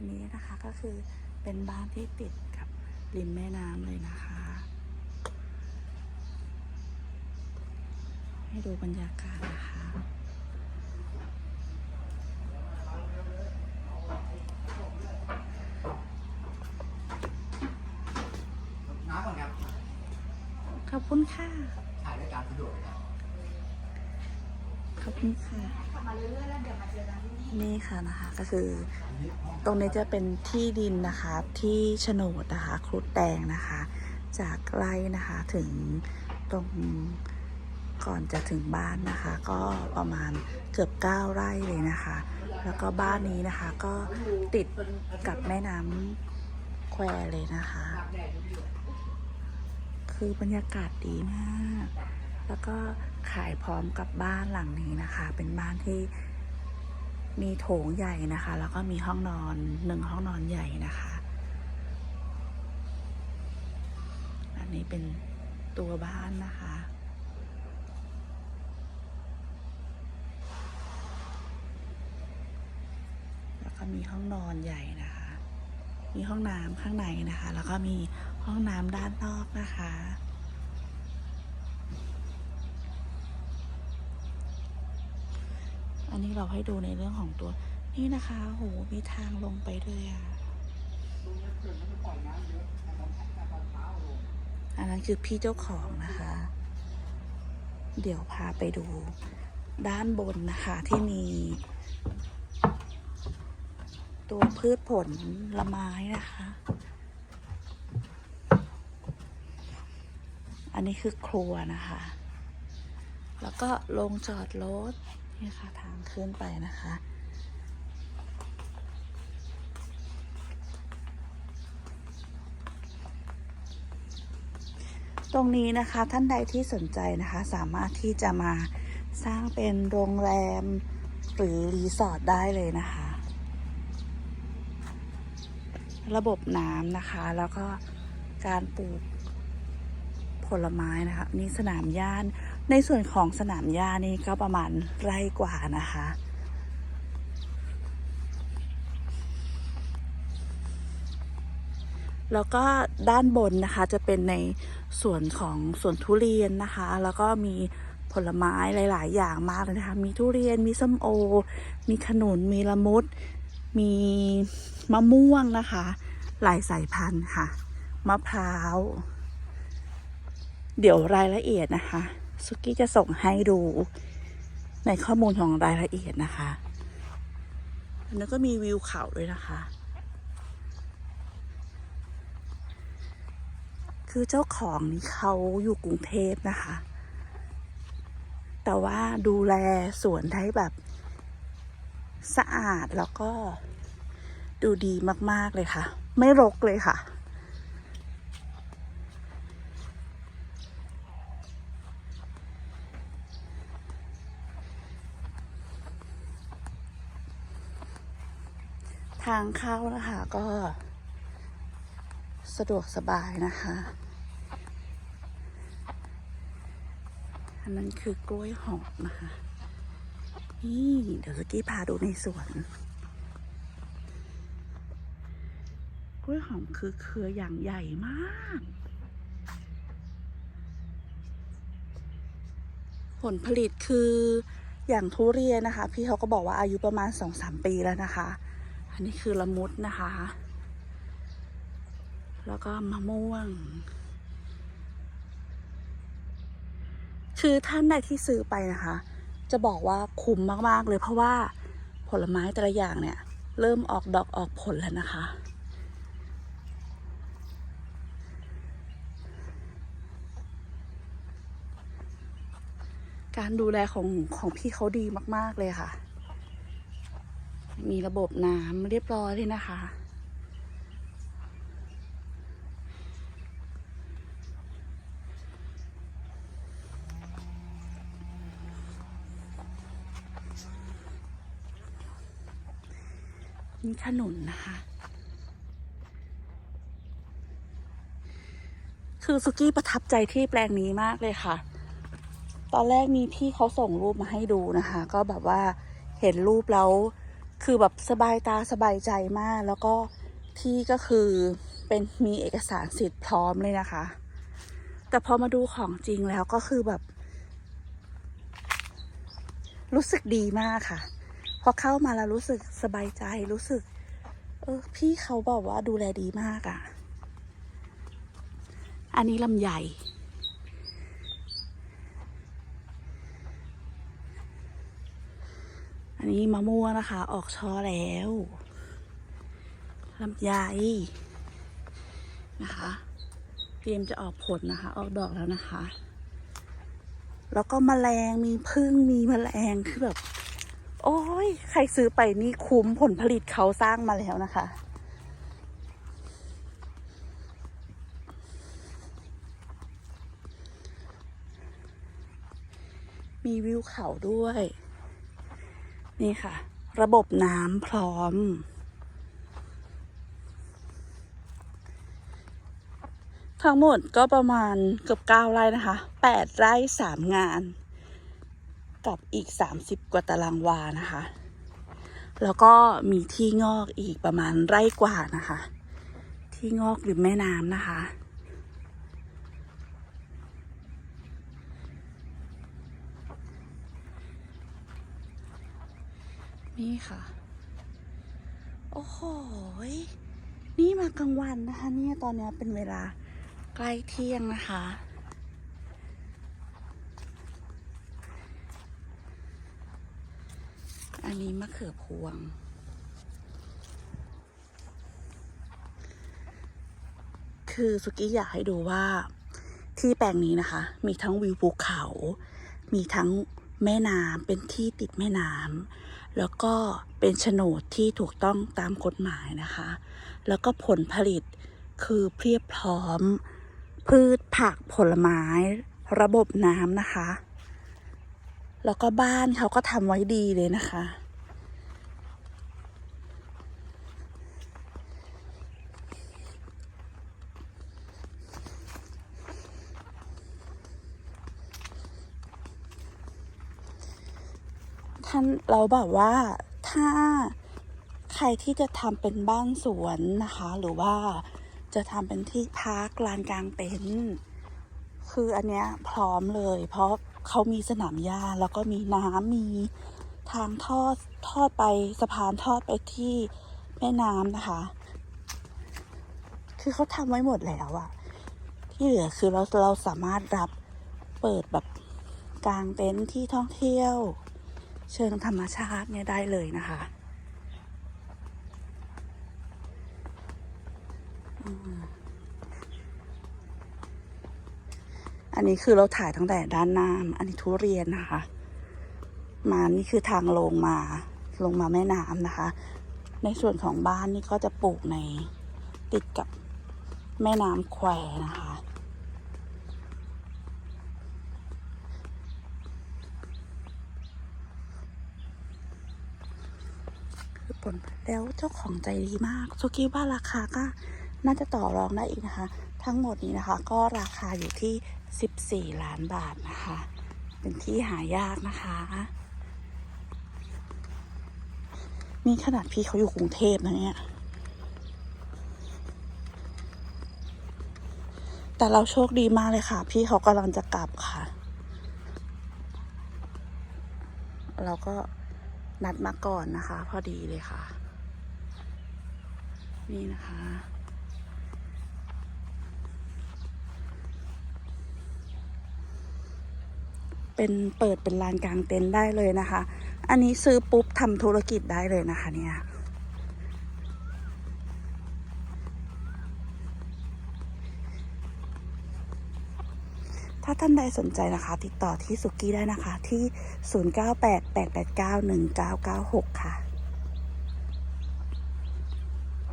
อันนี้นะคะก็คือเป็นบ้านที่ติดกับริมแม่น้ำเลยนะคะ ให้ดูบรรยากาศนะคะน้ำก่อนครับขอบคุณค่ะถ่ายรายการสะดวกเลยครับ ขอบคุณค่ะนี่ค่ะนะคะก็คือ ตรงนี้จะเป็นที่ดินนะคะที่โฉนดนะคะครุฑแดงนะคะ จากไร่นะคะถึงตรงก่อนจะถึงบ้านนะคะ ก็ประมาณเกือบเก้าไร่เลยนะคะ แล้วก็บ้านนี้นะคะก็ติดกับแม่น้ำแควเลยนะคะ คือบรรยากาศดีมาก แล้วก็ขายพร้อมกับบ้านหลังนี้นะคะ เป็นบ้านที่มีโถงใหญ่นะคะ แล้วก็มีห้องนอนหนึ่งห้องนอนใหญ่นะคะ อันนี้เป็นตัวบ้านนะคะ แล้วก็มีห้องนอนใหญ่นะคะ มีห้องน้ำข้างในนะคะ แล้วก็มีห้องน้ำด้านนอกนะคะ นนี้เราให้ดูในเรื่องของตัว นี่นะคะโหมีทางลงไปด้วยอะอันนั้นคือพี่เจ้าของนะคะ เดี๋ยวพาไปดูด้านบนนะคะที่มี ตัวพืชผลละไม้นะคะ อันนี้คือครัวนะคะ แล้วก็ลงจอดรถ นี่ค่ะทางขึ้นไปนะคะ ตรงนี้นะคะท่านใดที่สนใจนะคะ สามารถที่จะมาสร้างเป็นโรงแรมหรือรีสอร์ทได้เลยนะคะ ระบบน้ำนะคะแล้วก็การปลูก ผลไม้นะคะ นี่สนามหญ้าในส่วนของสนามหญ้านี่ก็ประมาณไร่กว่านะคะแล้วก็ด้านบนนะคะจะเป็นในส่วนของสวนทุเรียนนะคะ แล้วก็มีผลไม้หลาย ๆ อย่างมากเลยนะคะ มีทุเรียนมีส้มโอ มีขนุนมีละมุด มีมะม่วงนะคะ หลายสายพันธุ์ค่ะ มะพร้าว เดี๋ยวรายละเอียดนะคะสุกี้จะส่งให้ดูในข้อมูลของรายละเอียดนะคะแล้วก็มีวิวเขาด้วยนะคะ คือเจ้าของนี่เขาอยู่กรุงเทพนะคะ แต่ว่าดูแลสวนได้แบบสะอาดแล้วก็ดูดีมาก ๆ เลยค่ะ ไม่รกเลยค่ะางเข้านะคะ ก็สะดวกสบายนะคะ อันนั้นคือกล้วยหอมนะคะ นี่เดี๋ยวสกี้พาดูในสวน กล้วยหอมคือเครืออย่างใหญ่มากผลผลิตคืออย่างทุเรียนนะคะ พี่เขาก็บอกว่าอายุประมาณสองสามปีแล้วนะคะ นนี้คือละมุดนะคะ แล้วก็มะม่วง คือท่านใดที่ซื้อไปนะคะ จะบอกว่าคุ้มมากๆเลยเพราะว่าผลไม้แต่ละอย่างเนี่ย เริ่มออกดอกออกผลแล้วนะคะ การดูแลของของพี่เขาดีมาก ๆ เลยค่ะ มีระบบน้ำเรียบร้อยเลยนะคะ นี่ขนุนนะคะ คือสุกี้ประทับใจที่แปลงนี้มากเลยค่ะ ตอนแรกมีพี่เขาส่งรูปมาให้ดูนะคะ ก็แบบว่าเห็นรูปแล้ว คือแบบสบายตาสบายใจมาก แล้วก็ที่ก็คือเป็นมีเอกสารสิทธิ์พร้อมเลยนะคะ แต่พอมาดูของจริงแล้วก็คือแบบ รู้สึกดีมากค่ะ พอเข้ามาแล้วรู้สึกสบายใจรู้สึก เออพี่เขาบอกว่าดูแลดีมากอะ่ะ อันนี้ลำใหญ่ อันนี้มะม่วงนะคะ ออกช่อแล้วลำไยนะคะ เตรียมจะออกผลนะคะ ออกดอกแล้วนะคะ แล้วก็มแมลงมีพึ่งมีมแมลงคือแบบโอ้ยใครซื้อไปนี่คุ้มผลผลิตเขาสร้างมาแล้วนะคะ มีวิวเขาด้วย นี่ค่ะ ระบบน้ำพร้อม ทั้งหมดก็ประมาณเกือบเก้าไร่นะคะแปดไร่สามงาน กับอีกสามสิบกว่าตารางวานะคะ แล้วก็มีที่งอกอีกประมาณไร่กว่านะคะ ที่งอกริมแม่น้ำนะคะ นี่ค่ะ โอ้โห นี่มากลางวันนะคะ เนี่ยตอนนี้เป็นเวลาใกล้เที่ยงนะคะ อันนี้มะเขือพวงคือสุกี้อยากให้ดูว่าที่แปลงนี้นะคะ มีทั้งวิวภูเขา มีทั้งแม่น้ำเป็นที่ติดแม่น้ำ แล้วก็เป็นโฉนดที่ถูกต้องตามกฎหมายนะคะ แล้วก็ผลผลิตคือเพียบพร้อม พืชผักผลไม้ ระบบน้ำนะคะ แล้วก็บ้านเขาก็ทำไว้ดีเลยนะคะานเราแบบว่าถ้าใครที่จะทำเป็นบ้านสวนนะคะ หรือว่าจะทำเป็นที่พักลานกลางเต็นท์คืออันเนี้ยพร้อมเลย เพราะเขามีสนามหญ้าแล้วก็มีน้ำมีทางทอดทอดไปสะพานทอดไปที่แม่น้ำนะคะ คือเขาทำไว้หมดแล้วอะที่เหลือคือเราเราสามารถรับเปิดแบบกลางเต็นท์ที่ท่องเที่ยว เชิงธรรมชาติเนี่ยได้เลยนะคะอันนี้คือเราถ่ายตั้งแต่ด้านหน้า อันนี้ทุเรียนนะคะ มานี่คือทางลงมา ลงมาแม่น้ำนะคะ ในส่วนของบ้านนี่ก็จะปลูกในติดกับแม่น้ำแควนะคะ คือ ผลแล้วเจ้าของใจดีมากสุกี้ว่าราคาก็น่าจะต่อรองได้อีกนะคะ ทั้งหมดนี้นะคะ ก็ราคาอยู่ที่ 14 ล้านบาทนะคะ เป็นที่หายากนะคะมีขนาดพี่เขาอยู่กรุงเทพนะเนี่ย แต่เราโชคดีมากเลยค่ะ พี่เขากำลังจะกลับค่ะ เราก็ นัดมาก่อนนะคะ พอดีเลยค่ะ นี่นะคะ เป็นเปิดเป็นลานกลางเต็นท์ได้เลยนะคะ อันนี้ซื้อปุ๊บทำธุรกิจได้เลยนะคะเนี่ย ถ้าท่านใดสนใจนะคะ ติดต่อที่สุกี้ได้นะคะที่ 0988891996 ค่ะ